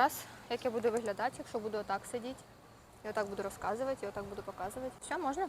Раз, як я буду виглядати, якщо буду отак сидіти. Я отак буду розказувати, і отак буду показувати. Все, можна?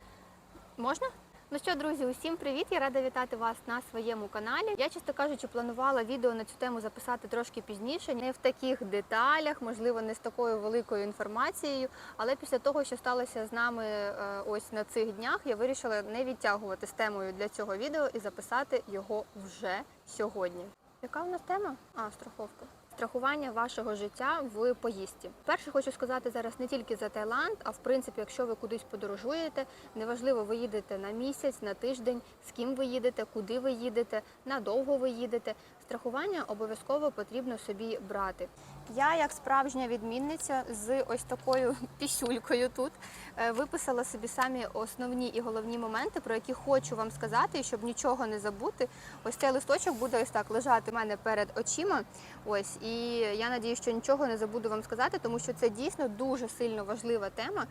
Можна? Ну що, друзі, усім привіт! Я рада вітати вас на своєму каналі. Я, чесно кажучи, планувала відео на цю тему записати трошки пізніше, не в таких деталях, можливо, не з такою великою інформацією. Але після того, що сталося з нами е, ось на цих днях, я вирішила не відтягувати з темою для цього відео і записати його вже сьогодні. Яка у нас тема? А, страховка. Страхування вашого життя в поїздці. Перше хочу сказати зараз не тільки за Таїланд, а в принципі, якщо ви кудись подорожуєте, неважливо, ви їдете на місяць, на тиждень, з ким ви їдете, куди ви їдете, надовго ви їдете. Страхування обов'язково потрібно собі брати. Я, як справжня відмінниця з ось такою пісюлькою тут, е, виписала собі самі основні і головні моменти, про які хочу вам сказати, і щоб нічого не забути. Ось цей листочок буде ось так лежати у мене перед очима. Ось і я надію, що нічого не забуду вам сказати, тому що це дійсно дуже сильно важлива тема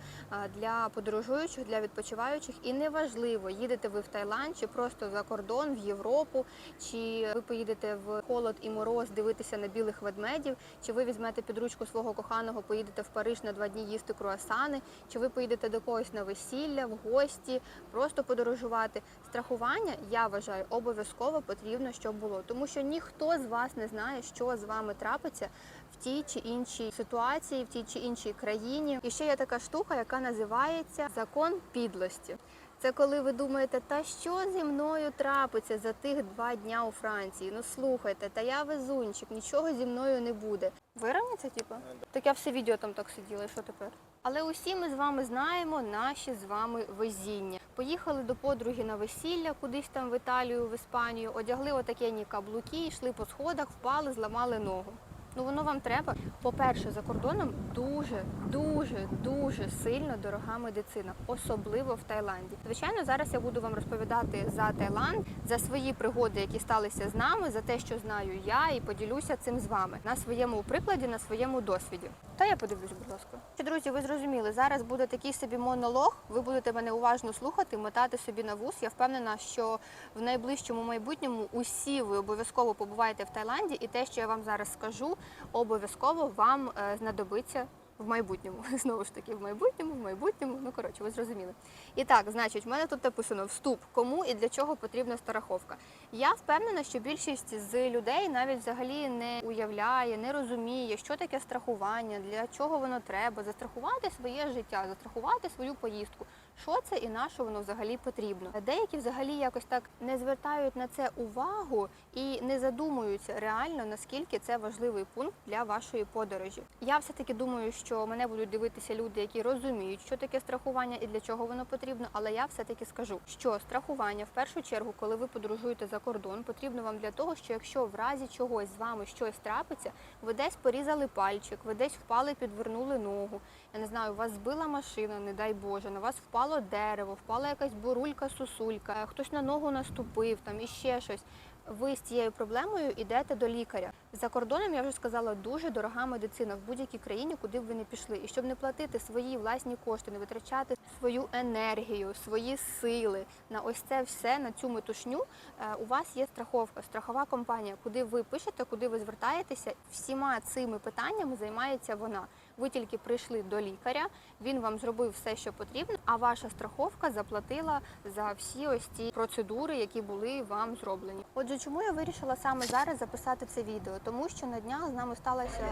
для подорожуючих, для відпочиваючих. І неважливо, їдете ви в Таїланд чи просто за кордон, в Європу, чи ви поїдете в холод і мороз дивитися на білих ведмедів, чи ви візьмете під ручку свого коханого, поїдете в Париж на два дні їсти круасани, чи ви поїдете до когось на весілля, в гості, просто подорожувати. Страхування я вважаю обов'язково потрібно, щоб було, тому що ніхто з вас не знає, що з вами трапиться в тій чи іншій ситуації, в тій чи іншій країні. І ще є така штука, яка називається закон підлості. Це коли ви думаєте, та що зі мною трапиться за тих два дня у Франції? Ну слухайте, та я везунчик, нічого зі мною не буде. Виравняться, типу? Так я все відео там так сиділа, і що тепер? Але усі ми з вами знаємо наші з вами везіння. Поїхали до подруги на весілля, кудись там в Італію, в Іспанію, одягли отакені каблуки, йшли по сходах, впали, зламали ногу. Ну воно вам треба. По-перше, за кордоном дуже, дуже, дуже сильно дорога медицина, особливо в Таїланді. Звичайно, зараз я буду вам розповідати за Таїланд, за свої пригоди, які сталися з нами, за те, що знаю я, і поділюся цим з вами на своєму прикладі, на своєму досвіді. Та я подивлюсь, будь ласка. Друзі, ви зрозуміли, зараз буде такий собі монолог. Ви будете мене уважно слухати, мотати собі на вус. Я впевнена, що в найближчому майбутньому усі ви обов'язково побуваєте в Таїланді, і те, що я вам зараз скажу, обов'язково вам е, знадобиться. В майбутньому, знову ж таки, в майбутньому, в майбутньому. Ну коротше, ви зрозуміли. І так, значить, в мене тут написано вступ, кому і для чого потрібна страховка. Я впевнена, що більшість з людей навіть взагалі не уявляє, не розуміє, що таке страхування, для чого воно треба, застрахувати своє життя, застрахувати свою поїздку. Що це і на що воно взагалі потрібно? Деякі взагалі якось так не звертають на це увагу і не задумуються реально наскільки це важливий пункт для вашої подорожі. Я все таки думаю, що мене будуть дивитися люди, які розуміють, що таке страхування і для чого воно потрібно. Але я все таки скажу, що страхування в першу чергу, коли ви подорожуєте за кордон, потрібно вам для того, що якщо в разі чогось з вами щось трапиться, ви десь порізали пальчик, ви десь впали, підвернули ногу. Я не знаю, у вас збила машина, не дай Боже, на вас впало дерево, впала якась бурулька, сусулька, хтось на ногу наступив, там іще щось. Ви з цією проблемою йдете до лікаря. За кордоном я вже сказала, дуже дорога медицина в будь-якій країні, куди б ви не пішли. І щоб не платити свої власні кошти, не витрачати свою енергію, свої сили на ось це все, на цю метушню, е, у вас є страховка, страхова компанія, куди ви пишете, куди ви звертаєтеся. Всіма цими питаннями займається вона. Ви тільки прийшли до лікаря, він вам зробив все, що потрібно, а ваша страховка заплатила за всі ось ці процедури, які були вам зроблені. Отже, чому я вирішила саме зараз записати це відео? Тому що на днях з нами сталася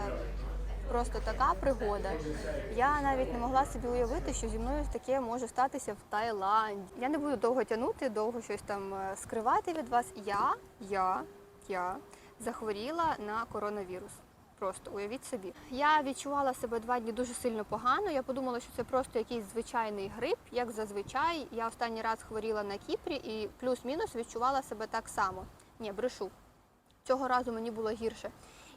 просто така пригода. Я навіть не могла собі уявити, що зі мною таке може статися в Таїланді. Я не буду довго тягнути, довго щось там е, скривати від вас. Я, я, я захворіла на коронавірус. Просто уявіть собі. Я відчувала себе два дні дуже сильно погано. Я подумала, що це просто якийсь звичайний грип, як зазвичай. Я останній раз хворіла на Кіпрі і плюс-мінус відчувала себе так само. Ні, брешу. Цього разу мені було гірше.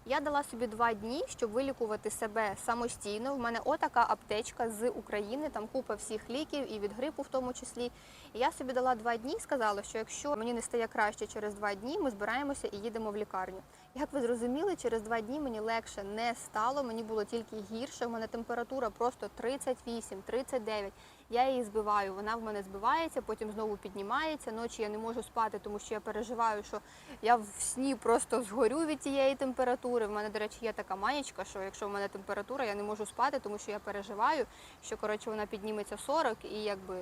Я дала собі два дні, щоб вилікувати себе самостійно. В мене отака аптечка з України, там купа всіх ліків і від грипу в тому числі. Я собі дала два дні і сказала, що якщо мені не стає краще через два дні, ми збираємося і їдемо в лікарню. Як ви зрозуміли, через два дні мені легше не стало, мені було тільки гірше. У мене температура просто 38, 39. Я її збиваю, вона в мене збивається, потім знову піднімається. Ночі я не можу спати, тому що я переживаю, що я в сні просто згорю від цієї температури. В мене, до речі, є така маєчка, що якщо в мене температура, я не можу спати, тому що я переживаю, що коротше вона підніметься 40 і якби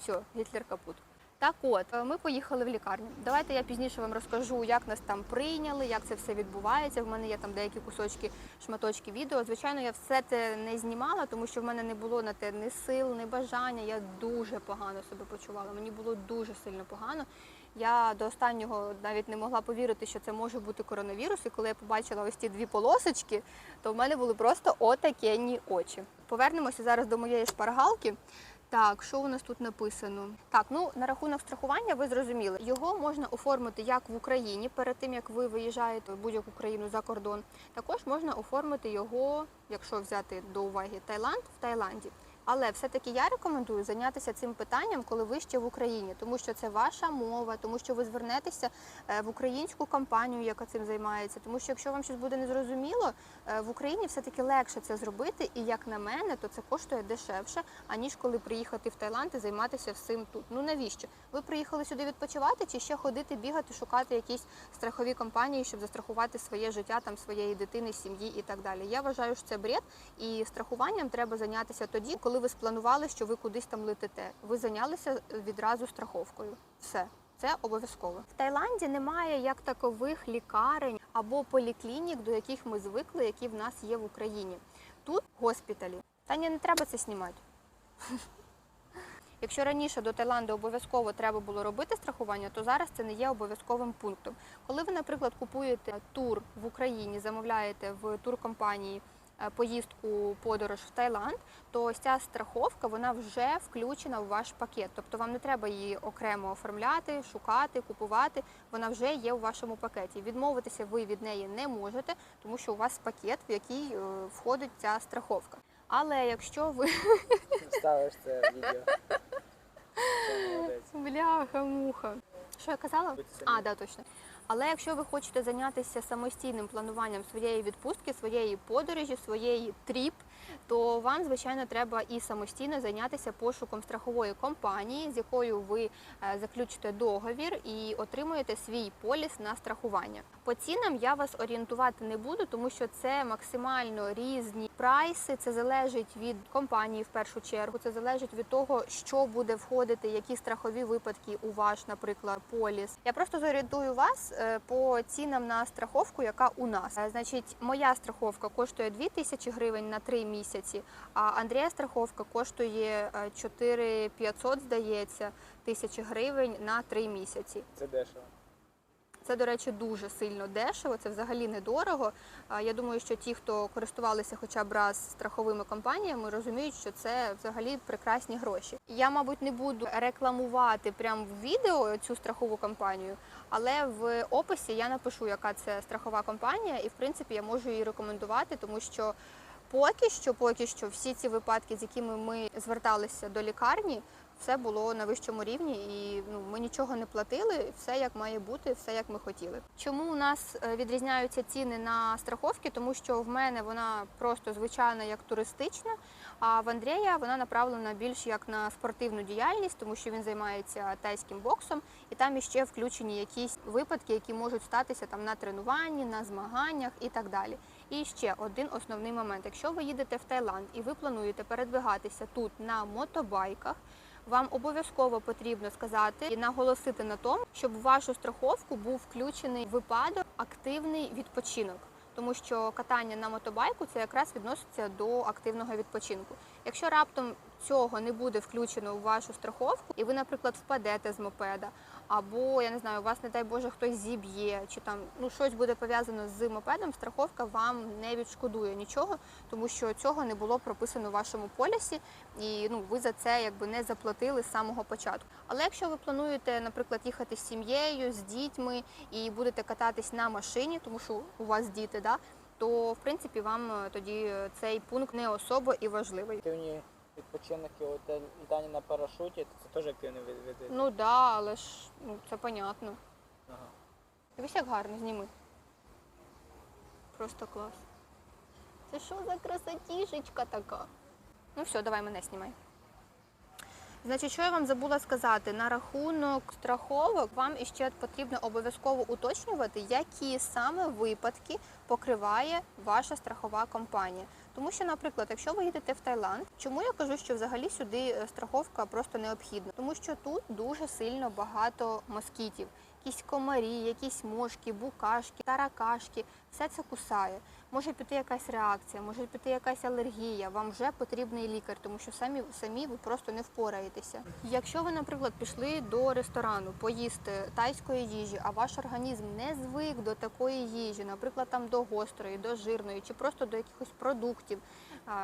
все, Гітлер капут. Так от, е, ми поїхали в лікарню. Давайте я пізніше вам розкажу, як нас там прийняли, як це все відбувається. В мене є там деякі кусочки, шматочки відео. Звичайно, я все це не знімала, тому що в мене не було на те ні сил, ні бажання. Я дуже погано себе почувала. Мені було дуже сильно погано. Я до останнього навіть не могла повірити, що це може бути коронавірус. І коли я побачила ось ці дві полосочки, то в мене були просто отакенні очі. Повернемося зараз до моєї шпаргалки. Так, що у нас тут написано? Так, ну на рахунок страхування ви зрозуміли. Його можна оформити як в Україні перед тим, як ви виїжджаєте в будь-яку країну за кордон. Також можна оформити його, якщо взяти до уваги Таїланд, в Таїланді. Але все-таки я рекомендую зайнятися цим питанням, коли ви ще в Україні, тому що це ваша мова, тому що ви звернетеся е, в українську компанію, яка цим займається. Тому що якщо вам щось буде незрозуміло, е, в Україні все-таки легше це зробити, і як на мене, то це коштує дешевше, аніж коли приїхати в Таїланд і займатися всім тут. Ну навіщо? Ви приїхали сюди відпочивати чи ще ходити, бігати, шукати якісь страхові компанії, щоб застрахувати своє життя, там своєї дитини, сім'ї і так далі. Я вважаю, що це бред, і страхуванням треба зайнятися тоді, коли ви спланували, що ви кудись там летите. Ви зайнялися відразу страховкою. Все. Це обов'язково. В Таїланді немає як такових лікарень або поліклінік, до яких ми звикли, які в нас є в Україні. Тут госпіталі. Та ні, не треба це знімати. Якщо раніше до Таїланду обов'язково треба було робити страхування, то зараз це не є обов'язковим пунктом. Коли ви, наприклад, купуєте тур в Україні, замовляєте в туркомпанії поїздку подорож в Таїланд, то ось ця страховка вона вже включена в ваш пакет. Тобто вам не треба її окремо оформляти, шукати, купувати. Вона вже є у вашому пакеті. Відмовитися ви від неї не можете, тому що у вас пакет, в який е, входить ця страховка. Але якщо ви Ставиш це відео. Бляха, муха. Що я казала? А, да, точно. Але якщо ви хочете зайнятися самостійним плануванням своєї відпустки, своєї подорожі, своєї тріп, то вам, звичайно, треба і самостійно зайнятися пошуком страхової компанії, з якою ви е, заключите договір і отримуєте свій поліс на страхування. По цінам я вас орієнтувати не буду, тому що це максимально різні прайси. Це залежить від компанії в першу чергу. Це залежить від того, що буде входити, які страхові випадки у ваш, наприклад, поліс. Я просто зорієнтую вас е, по цінам на страховку, яка у нас. Е, Значить, моя страховка коштує 2 тисячі гривень на 3 місяці, а Андрія страховка коштує е, 4500, здається, тисячі гривень на 3 місяці. Це дешево. Це, до речі, дуже сильно дешево, це взагалі недорого. Я думаю, що ті, хто користувалися хоча б раз страховими компаніями, розуміють, що це взагалі прекрасні гроші. Я, мабуть, не буду рекламувати прямо в відео цю страхову компанію, але в описі я напишу, яка це страхова компанія, і в принципі я можу її рекомендувати, тому що поки що, поки що, всі ці випадки, з якими ми зверталися до лікарні, все було на вищому рівні, і ну ми нічого не платили. Все як має бути, все як ми хотіли. Чому у нас е, відрізняються ціни на страховки? Тому що в мене вона просто звичайна як туристична. А в Андрія вона направлена більш як на спортивну діяльність, тому що він займається тайським боксом, і там іще включені якісь випадки, які можуть статися там на тренуванні, на змаганнях і так далі. І ще один основний момент: якщо ви їдете в Таїланд і ви плануєте передвигатися тут на мотобайках. Вам обов'язково потрібно сказати і наголосити на тому, щоб в вашу страховку був включений випадок активний відпочинок, тому що катання на мотобайку це якраз відноситься до активного відпочинку. Якщо раптом цього не буде включено у вашу страховку, і ви, наприклад, впадете з мопеда, або я не знаю, у вас, не дай Боже, хтось зіб'є, чи там ну щось буде пов'язано з мопедом, страховка вам не відшкодує нічого, тому що цього не було прописано у вашому полісі, і ну ви за це якби не заплатили з самого початку. Але якщо ви плануєте, наприклад, їхати з сім'єю, з дітьми і будете кататись на машині, тому що у вас діти, да, то в принципі вам е, тоді е, цей пункт не особо і важливий. От е, літання на парашуті, то це теж активний вид. вид- Ну да, але ж ну це понятно. Ага. Дивись, як гарно зніми. Просто клас. Це що за красотішечка така? Ну все, давай мене знімай. Значить, що я вам забула сказати на рахунок страховок, вам іще потрібно обов'язково уточнювати, які саме випадки покриває ваша страхова компанія. Тому що, наприклад, якщо ви їдете в Таїланд, чому я кажу, що взагалі сюди е, страховка просто необхідна? Тому що тут дуже сильно багато москітів, якісь комарі, якісь мошки, букашки, таракашки, все це кусає. Може піти якась реакція, може піти якась алергія. Вам вже потрібний лікар, тому що самі самі ви просто не впораєтеся. Якщо ви, наприклад, пішли до ресторану поїсти тайської їжі, а ваш організм не звик до такої їжі, наприклад, там до гострої, до жирної, чи просто до якихось продуктів,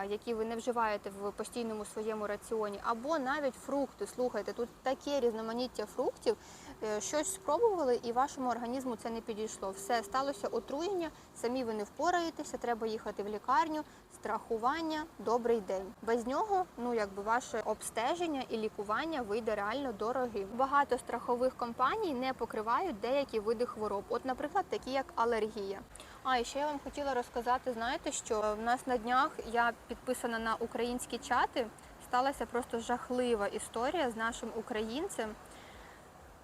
які ви не вживаєте в постійному своєму раціоні, або навіть фрукти. Слухайте, тут таке різноманіття фруктів. Е, Щось спробували, і вашому організму це не підійшло. Все сталося отруєння, самі ви не впораєтеся, треба їхати в лікарню, страхування, добрий день. Без нього, ну якби ваше обстеження і лікування вийде реально дорогим. Багато страхових компаній не покривають деякі види хвороб. От, наприклад, такі як алергія. А і ще я вам хотіла розказати, знаєте, що в нас на днях я підписана на українські чати. Сталася просто жахлива історія з нашим українцем.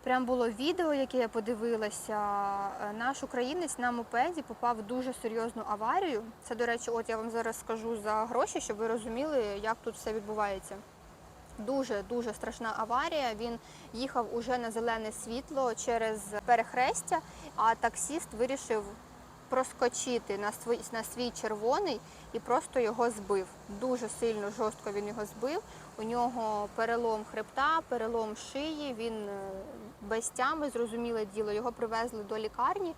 Прям було відео, яке я подивилася. Е, Наш українець на мопеді попав в дуже серйозну аварію. Це, до речі, от я вам зараз скажу за гроші, щоб ви розуміли, як тут все відбувається. Дуже дуже страшна аварія. Він їхав уже на зелене світло через перехрестя, а таксіст вирішив проскочити на свій, на свій червоний і просто його збив. Дуже сильно жорстко він його збив. У нього перелом хребта, перелом шиї. Він е, без тями, зрозуміле діло. Його привезли до лікарні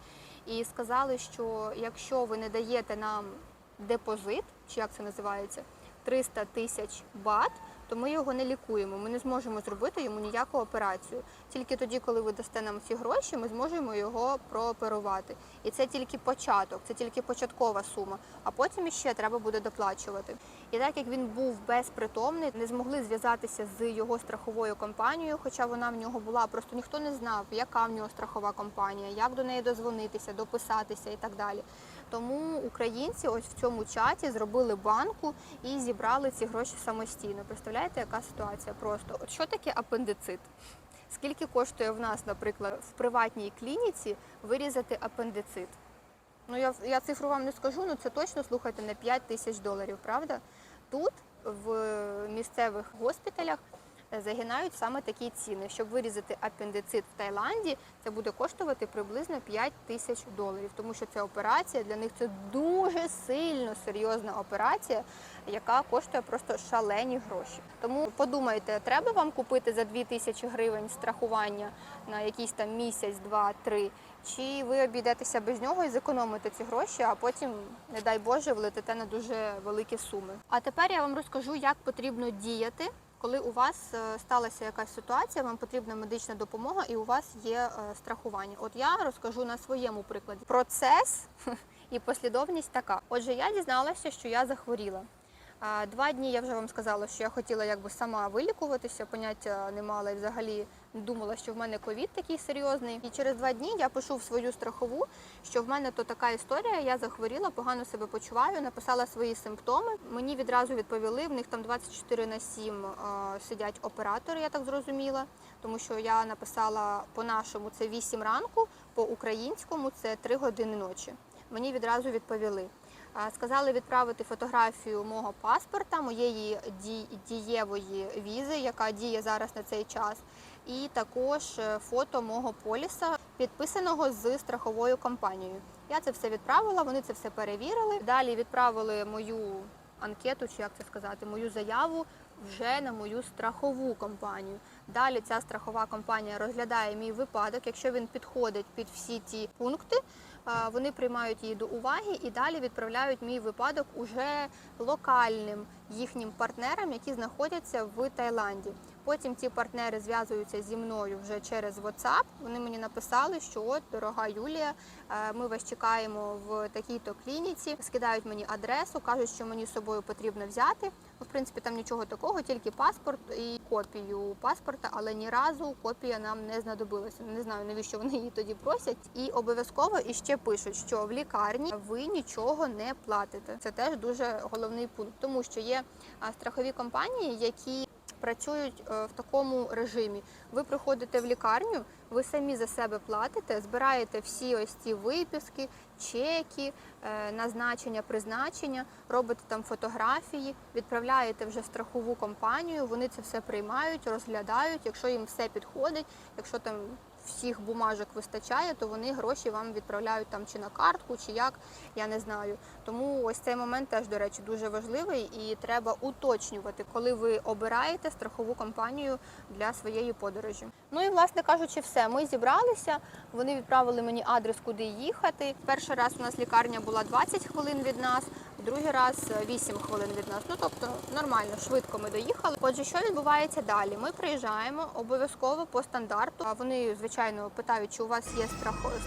і сказали, що якщо ви не даєте нам депозит, чи як це називається, 300 тисяч бат, то ми його не лікуємо. Ми не зможемо зробити йому ніяку операцію. Тільки тоді, коли ви дасте нам ці гроші, ми зможемо його прооперувати. І це тільки початок, це тільки початкова сума. А потім іще треба буде доплачувати. І так як він був безпритомний, не змогли зв'язатися з його страховою компанією, хоча вона в нього була, просто ніхто не знав, яка в нього страхова компанія, як до неї дозвонитися, дописатися і так далі. Тому українці ось в цьому чаті зробили банку і зібрали ці гроші самостійно. Представляєте, яка ситуація? Просто от що таке апендицит? Скільки коштує в нас, наприклад, в приватній клініці вирізати апендицит? Ну я я цифру вам не скажу, ну це точно слухайте на 5 тисяч доларів, правда? Тут в місцевих госпіталях загинають саме такі ціни. Щоб вирізати апендицит в Таїланді, це буде коштувати приблизно 5 тисяч доларів, тому що ця операція для них це дуже сильно серйозна операція, яка коштує просто шалені гроші. Тому подумайте, треба вам купити за 2 тисячі гривень страхування на якийсь там місяць, два, три. Чи ви обійдетеся без нього і зекономите ці гроші, а потім, не дай Боже, влетите на дуже великі суми. А тепер я вам розкажу, як потрібно діяти, коли у вас е, сталася якась ситуація, вам потрібна медична допомога і у вас є е, страхування. От я розкажу на своєму прикладі. Процес і послідовність така. Отже, я дізналася, що я захворіла. Два дні я вже вам сказала, що я хотіла якби сама вилікуватися, поняття не мала і взагалі думала, що в мене ковід такий серйозний. І через два дні я пишу в свою страхову, що в мене то така історія, я захворіла, погано себе почуваю, написала свої симптоми. Мені відразу відповіли, в них там 24 на 7 а, сидять оператори, я так зрозуміла. Тому що я написала по-нашому це 8 ранку, по-українському це 3 години ночі. Мені відразу відповіли. Сказали відправити фотографію мого паспорта, моєї дієвої візи, яка діє зараз на цей час, і також е, фото мого поліса, підписаного з страховою компанією. Я це все відправила, вони це все перевірили. Далі відправили мою анкету, чи як це сказати, мою заяву вже на мою страхову компанію. Далі ця страхова компанія розглядає мій випадок. Якщо він підходить під всі ті пункти, вони приймають її до уваги і далі відправляють мій випадок уже локальним їхнім партнерам, які знаходяться в Таїланді. Потім ці партнери зв'язуються зі мною вже через WhatsApp. Вони мені написали, що от, дорога Юлія, е, ми вас чекаємо в такій-то клініці. Скидають мені адресу, кажуть, що мені з собою потрібно взяти. Ну, в принципі, там нічого такого, тільки паспорт і копію паспорта, але ні разу копія нам не знадобилася. Не знаю, навіщо вони її тоді просять. І обов'язково іще пишуть, що в лікарні ви нічого не платите. Це теж дуже головний пункт, тому що є страхові компанії, які працюють е, в такому режимі. Ви приходите в лікарню, ви самі за себе платите, збираєте всі ось ці виписки, чеки, е, назначення, призначення, робите там фотографії, відправляєте вже в страхову компанію. Вони це все приймають, розглядають. Якщо їм все підходить, якщо там всіх бумажок вистачає, то вони гроші вам відправляють там чи на картку, чи як, я не знаю. Тому ось цей момент теж, до речі, дуже важливий і треба уточнювати, коли ви обираєте страхову компанію для своєї подорожі. Ну і власне кажучи, все. Ми зібралися. Вони відправили мені адрес, куди їхати. Перший раз у нас лікарня була 20 хвилин від нас, другий раз е, 8 хвилин від нас. Ну тобто нормально, швидко ми доїхали. Отже, що відбувається далі? Ми приїжджаємо обов'язково по стандарту. Вони звичайно питають, чи у вас є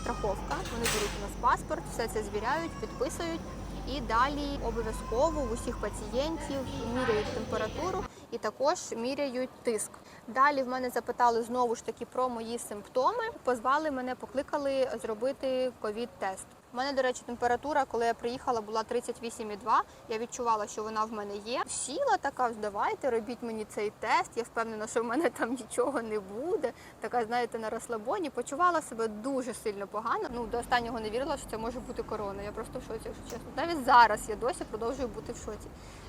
страховка. Вони беруть у нас паспорт, все це звіряють, підписують. І далі обов'язково в усіх пацієнтів міряють температуру і також міряють тиск. Далі в мене запитали знову ж таки про мої симптоми. Позвали мене, покликали зробити ковід-тест. У мене, до речі, температура, коли я приїхала, була 38,2. Я відчувала, що вона в мене є. Сіла така, давайте робіть мені цей тест. Я впевнена, що в мене там нічого не буде. Така, знаєте, на розслабоні. Почувала себе дуже сильно погано. Ну до останнього не вірила, що це може бути корона. Я просто в шоці, якщо чесно. Навіть зараз я досі продовжую бути в шоці.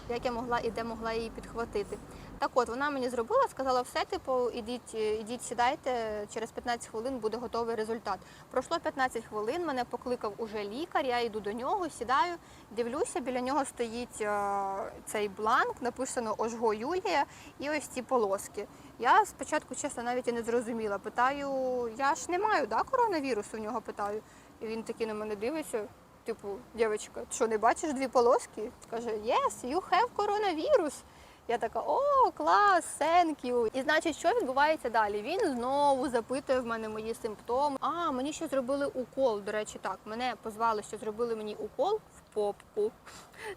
Як я могла і де могла її підхватити. Так от вона мені зробила, сказала, все, типу, ідіть, ідіть, сідайте, через 15 хвилин буде готовий результат. Пройшло 15 хвилин, мене покликав уже лікар, я йду до нього, сідаю, дивлюся, біля нього стоїть е, цей бланк, написано Ожго Юлія і ось ці полоски. Я спочатку, чесно, навіть і не зрозуміла. Питаю, я ж не маю да, коронавірусу в нього питаю. І він такий на мене дивиться. Типу, дівчинка, що не бачиш дві полоски? Каже, yes, you have coronavirus. Я така, о, клас, thank you. І значить, що відбувається далі? Він знову запитує в мене мої симптоми. А, мені ще зробили укол. До речі, так, мене позвали, що зробили мені укол в попку.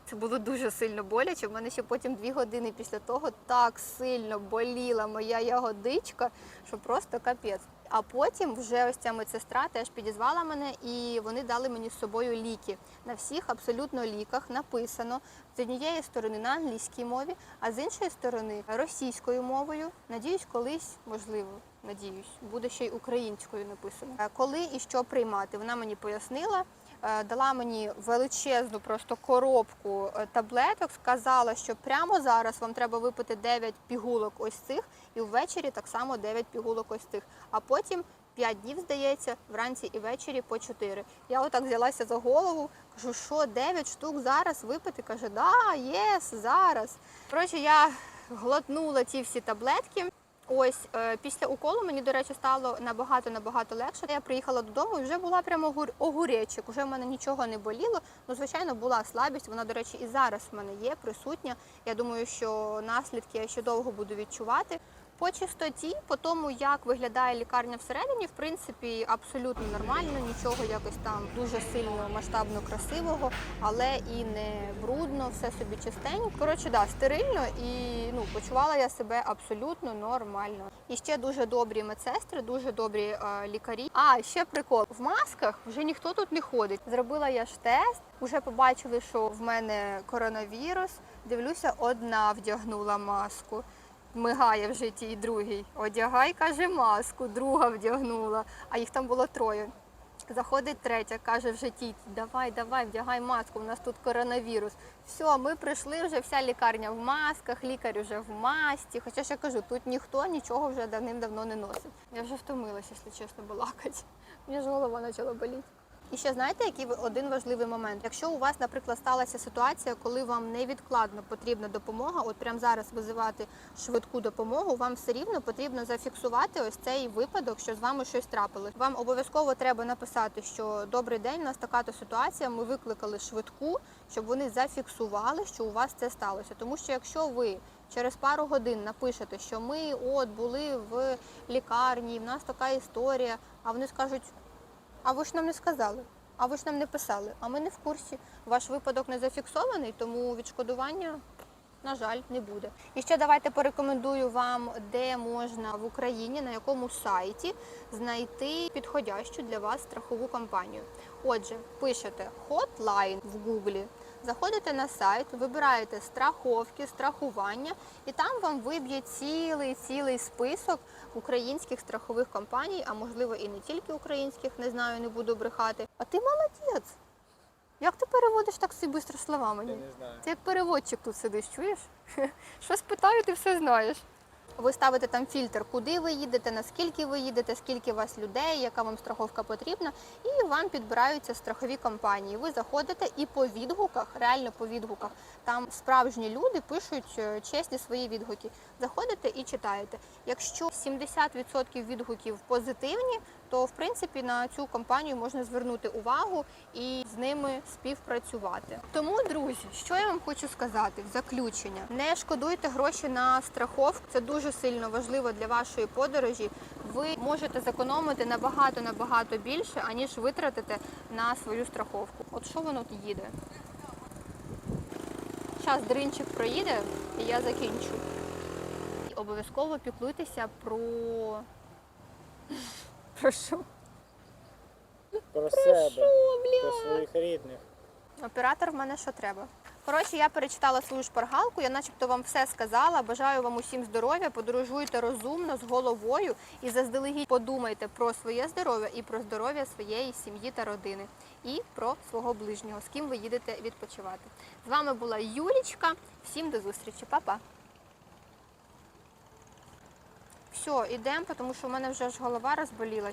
Це було дуже сильно боляче. В мене ще потім дві години після того так сильно боліла моя ягодичка, що просто капець. А потім вже ось ця медсестра теж підізвала мене, і вони дали мені з собою ліки. На всіх абсолютно ліках написано з однієї сторони на англійській мові, а з іншої сторони російською мовою. Надіюсь, колись, можливо, надіюсь, буде ще й українською написано. Коли і що приймати, вона мені пояснила. Е, Дала мені величезну просто коробку е, таблеток, сказала, що прямо зараз вам треба випити 9 пігулок ось цих, і ввечері так само 9 пігулок ось цих. А потім 5 днів, здається, вранці і ввечері по 4. Я отак взялася за голову, кажу, що 9 штук зараз випити? Каже, да, єс, зараз. Коротше, я глотнула ці всі таблетки. Ось е, після уколу мені, до речі, стало набагато набагато легше. Я приїхала додому і вже була прямо огур- огуречик. Уже в мене нічого не боліло. Ну, звичайно, була слабість. Вона, до речі, і зараз в мене є присутня. Я думаю, що наслідки я ще довго буду відчувати. По чистоті, по тому, як виглядає лікарня всередині, в принципі, абсолютно нормально, нічого якось там дуже сильно масштабно красивого, але і не брудно, все собі чистенько. Коротше, да, стерильно і ну, почувала я себе абсолютно нормально. І ще дуже добрі медсестри, дуже добрі е, лікарі. А ще прикол в масках вже ніхто тут не ходить. Зробила я ж тест, вже побачили, що в мене коронавірус. Дивлюся, одна вдягнула маску мигає вже тій другий. Одягай, каже, маску, друга вдягнула, а їх там було троє. Заходить третя, каже вже тій, давай, давай, вдягай маску, у нас тут коронавірус. Все, ми прийшли, вже вся лікарня в масках, лікар вже в масці. Хоча ж я кажу, тут ніхто нічого вже давним-давно не носить. Я вже втомилася, якщо чесно, балакати. Мені ж голова почала боліти. І ще знаєте, який один важливий момент. Якщо у вас, наприклад, сталася ситуація, коли вам невідкладно потрібна допомога, от прямо зараз визивати швидку допомогу, вам все рівно потрібно зафіксувати ось цей випадок, що з вами щось трапилось. Вам обов'язково треба написати, що добрий день, у нас така то ситуація. Ми викликали швидку, щоб вони зафіксували, що у вас це сталося. Тому що якщо ви через пару годин напишете, що ми от були в лікарні, в нас така історія, а вони скажуть. А ви ж нам не сказали, а ви ж нам не писали, а ми не в курсі. Ваш випадок не зафіксований, тому відшкодування, на жаль, не буде. І ще давайте порекомендую вам, де можна в Україні, на якому сайті знайти підходящу для вас страхову компанію. Отже, пишете hotline в Гуглі. Заходите на сайт, вибираєте страховки, страхування, і там вам виб'є цілий цілий список українських страхових компаній, а можливо і не тільки українських, не знаю, не буду брехати. А ти молодець! Як ти переводиш так всі швидко слова Я мені? не знаю. Ти як переводчик тут сидиш, чуєш? Що спитаю, ти все знаєш. Ви ставите там фільтр, куди ви їдете, наскільки ви їдете, скільки у вас людей, яка вам страховка потрібна, і вам підбираються страхові компанії. Ви заходите і по відгуках, реально по відгуках, там справжні люди пишуть е, чесні свої відгуки. Заходите і читаєте. Якщо 70% відгуків позитивні, то в принципі на цю компанію можна звернути увагу і з ними співпрацювати. Тому, друзі, що я вам хочу сказати в заключення: не шкодуйте гроші на страховку. Це дуже сильно важливо для вашої подорожі. Ви можете зекономити набагато набагато більше, аніж витратите на свою страховку. От що воно тут їде? Зараз дринчик проїде, і я закінчу. Обов'язково піклуйтеся про. Про що? Про себе, Що, про своїх рідних. Оператор в мене що треба. Коротше, я перечитала свою шпаргалку, я начебто вам все сказала. Бажаю вам усім здоров'я, подорожуйте розумно, з головою і заздалегідь подумайте про своє здоров'я і про здоров'я своєї сім'ї та родини, і про свого ближнього, з ким ви їдете відпочивати. З вами була Юлічка. Всім до зустрічі, Па-па. Все, ідемо, тому що в мене вже аж голова розболіла.